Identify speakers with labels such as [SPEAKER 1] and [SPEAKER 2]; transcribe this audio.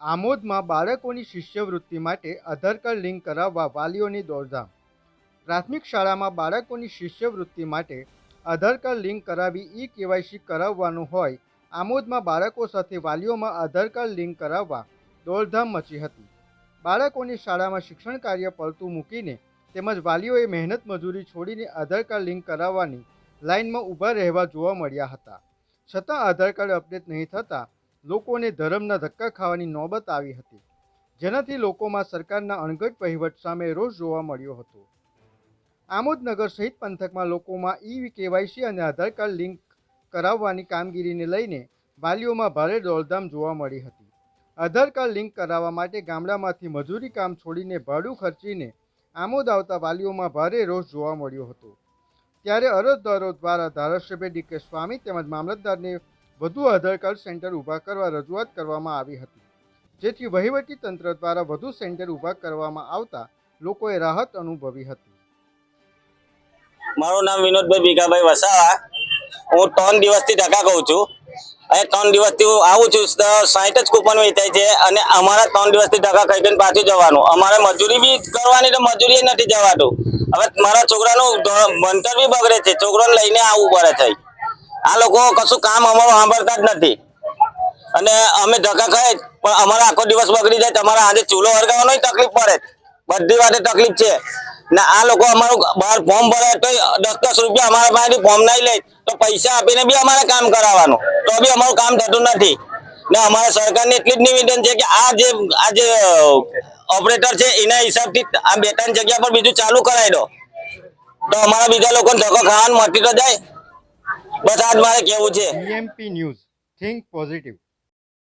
[SPEAKER 1] આમોદમાં બાળકોની શિષ્યવૃત્તિ માટે આધાર કાર્ડ લિંક કરાવવા વાલીઓની દોડધામ. પ્રાથમિક શાળામાં બાળકોની શિષ્યવૃત્તિ માટે આધાર કાર્ડ લિંક કરાવી ઈ કેવાયસી કરાવવાનું હોય, આમોદમાં બાળકો સાથે વાલીઓમાં આધાર કાર્ડ લિંક કરાવવા દોડધામ મચી હતી. બાળકોની શાળામાં શિક્ષણ કાર્ય પડતું મૂકીને તેમજ વાલીઓએ મહેનત મજૂરી છોડીને આધાર કાર્ડ લિંક કરાવવાની લાઇનમાં ઊભા રહેવા જોવા મળ્યા હતા. છતાં આધાર કાર્ડ અપડેટ નહીં થતાં લોકોને ધર્મના ધક્કા ખાવાની નોબત આવી હતી. જેનાથી લોકોમાં સરકારના અણઘટ વહીવટ સામે રોષ જોવા મળ્યો હતો. આમોદનગર સહિત પંથકમાં લોકોમાં ઈ કેવાયસી અને આધાર કાર્ડ લિંક કરાવવાની કામગીરીને લઈને વાલીઓમાં ભારે દોડધામ જોવા મળી હતી. આધાર કાર્ડ લિંક કરાવવા માટે ગામડામાંથી મજૂરી કામ છોડીને ભાડું ખર્ચીને આમોદ આવતા વાલીઓમાં ભારે રોષ જોવા મળ્યો હતો. ત્યારે અરજદારો દ્વારા ધારાસભ્ય ડી કે સ્વામી તેમજ મામલતદારને વધુ આધાર કાર્ડ સેન્ટર ઊભા કરવા રજૂઆત કરવામાં આવી હતી. જેથી વહીવટી તંત્ર દ્વારા વધુ સેન્ટર ઊભા કરવામાં આવતા લોકોએ રાહત અનુભવી હતી.
[SPEAKER 2] મારું નામ વિનોદભાઈ ભીખાભાઈ વસાવા. હું ત્રણ દિવસથી ઢાકા કહું છું. અને ત્રણ દિવસથી હું આવું છું સાઠ જ કૂપન વેચાય છે અને અમારા ત્રણ દિવસથી ટકા ખાઈ ખાઈને પાછું જવાનું. અમારે મજૂરી બી કરવાની તો મજૂરી નથી જવાનું હવે મારા છોકરાનું ભણતર બી બગડે છે. છોકરાને લઈને આવવું પડે છે. આ લોકો કશું કામ અમારું સાંભળતા જ નથી. અને અમે ધક્કા ખાય પણ અમારા આખો દિવસ બગડી જાય, તમારા આજે ચૂલો હરગાવવાનો તકલીફ પડે બધી વાતે તકલીફ છે. ને આ લોકો અમારું બહાર ફોર્મ ભરે તો દસ દસ રૂપિયા અમારા પાસેથી ફોર્મ નહીં લે, તો પૈસા આપીને બી અમારે કામ કરાવવાનું. તો બી અમારું કામ થતું નથી. ને અમારા સરકારને એટલી જ નિવેદન છે કે આ જે આ જે ઓપરેટર છે, એના હિસાબથી આ બે ત્રણ જગ્યા પર બીજું ચાલુ કરાવી દો. તો અમારા બીજા લોકોને ધક્કો ખાવાનું મટી તો જાય. બસ આજ મારે કેવું છે?
[SPEAKER 1] BMP news. Think positive.